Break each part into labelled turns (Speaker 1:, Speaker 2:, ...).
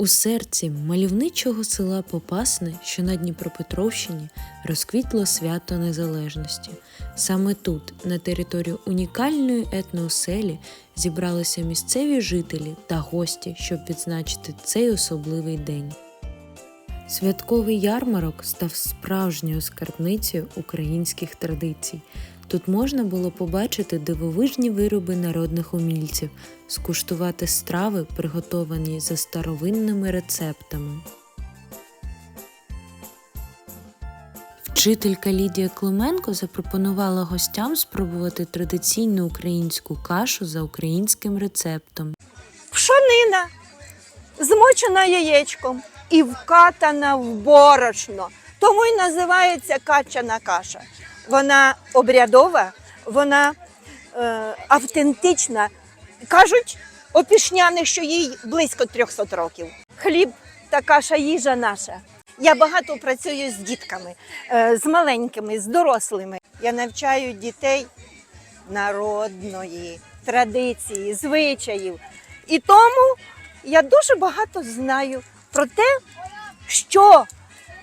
Speaker 1: У серці мальовничого села Попасне, що на Дніпропетровщині, розквітло свято Незалежності. Саме тут, на території унікальної етнооселі, зібралися місцеві жителі та гості, щоб відзначити цей особливий день. Святковий ярмарок став справжньою скарбницею українських традицій. Тут можна було побачити дивовижні вироби народних умільців, скуштувати страви, приготовані за старовинними рецептами. Вчителька Лідія Клименко запропонувала гостям спробувати традиційну українську кашу за українським рецептом.
Speaker 2: Пшонина змочена яєчком і вкатана в борошно. Тому й називається качана каша. Вона обрядова, вона е, автентична. Кажуть опішняни, що їй близько 300 років. Хліб та каша їжа наша. Я багато працюю з дітками, е, з маленькими, з дорослими. Я навчаю дітей народної традиції, звичаїв. І тому я дуже багато знаю про те, що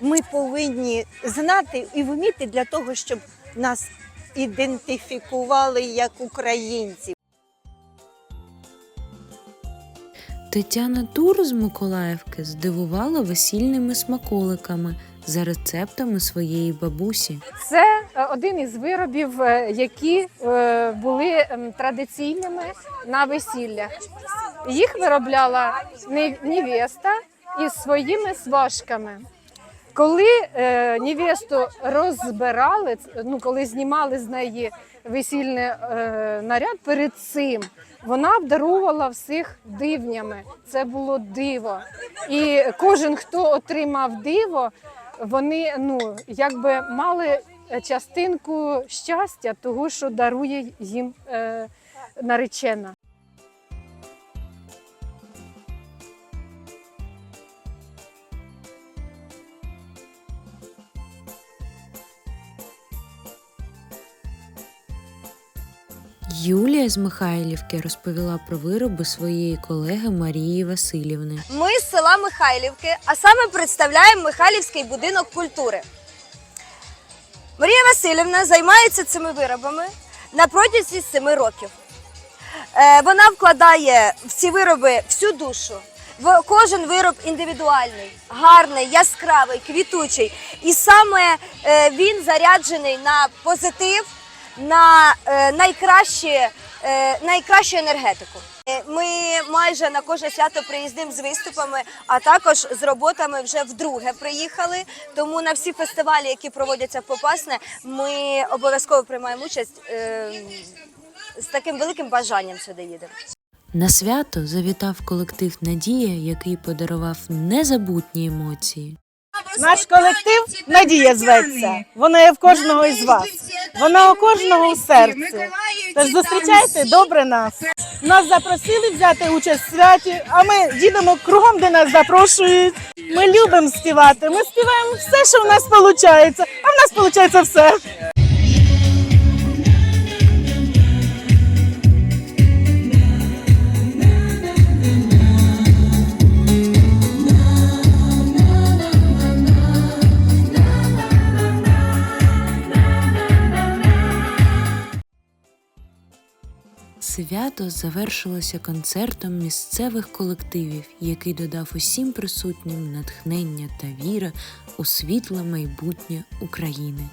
Speaker 2: ми повинні знати і вміти для того, щоб нас ідентифікували як українців.
Speaker 1: Тетяна Тур з Миколаївки здивувала весільними смаколиками за рецептами своєї бабусі.
Speaker 3: Це е, один із виробів, е, які е, були ем, традиційними на весіллях. Їх виробляла не- невеста із своїми сважками. Коли е, невесту розбирали, ну коли знімали з неї весільний е, наряд, перед цим вона обдарувала всіх дивнями. Це було диво. І кожен, хто отримав диво, вони ну якби мали частинку щастя, того, що дарує їм е, наречена.
Speaker 1: Юлія з Михайлівки розповіла про вироби своєї колеги Марії Васильівни.
Speaker 4: Ми з села Михайлівки, а саме представляємо Михайлівський будинок культури. Марія Васильівна займається цими виробами на протязі семи років. Е, Вона вкладає в ці вироби всю душу. Кожен вироб індивідуальний, гарний, яскравий, квітучий. І саме е, він заряджений на позитив, на е, найкраще, е, найкращу енергетику. Е, Ми майже на кожне свято приїздимо з виступами, а також з роботами вже вдруге приїхали. Тому на всі фестивалі, які проводяться в Попасне, ми обов'язково приймаємо участь з таким великим бажанням сюди їдемо.
Speaker 1: На свято завітав колектив Надія, який подарував незабутні емоції.
Speaker 2: Наш колектив Надія зветься. Вона є в кожного із вас. Вона у кожного у серці. Тож зустрічайте добре нас. Нас запросили взяти участь в святі, а ми їдемо кругом, де нас запрошують. Ми любимо співати. Ми співаємо все, що в нас виходить. А в нас виходить все.
Speaker 1: Свято завершилося концертом місцевих колективів, який додав усім присутнім натхнення та віра у світле майбутнє України.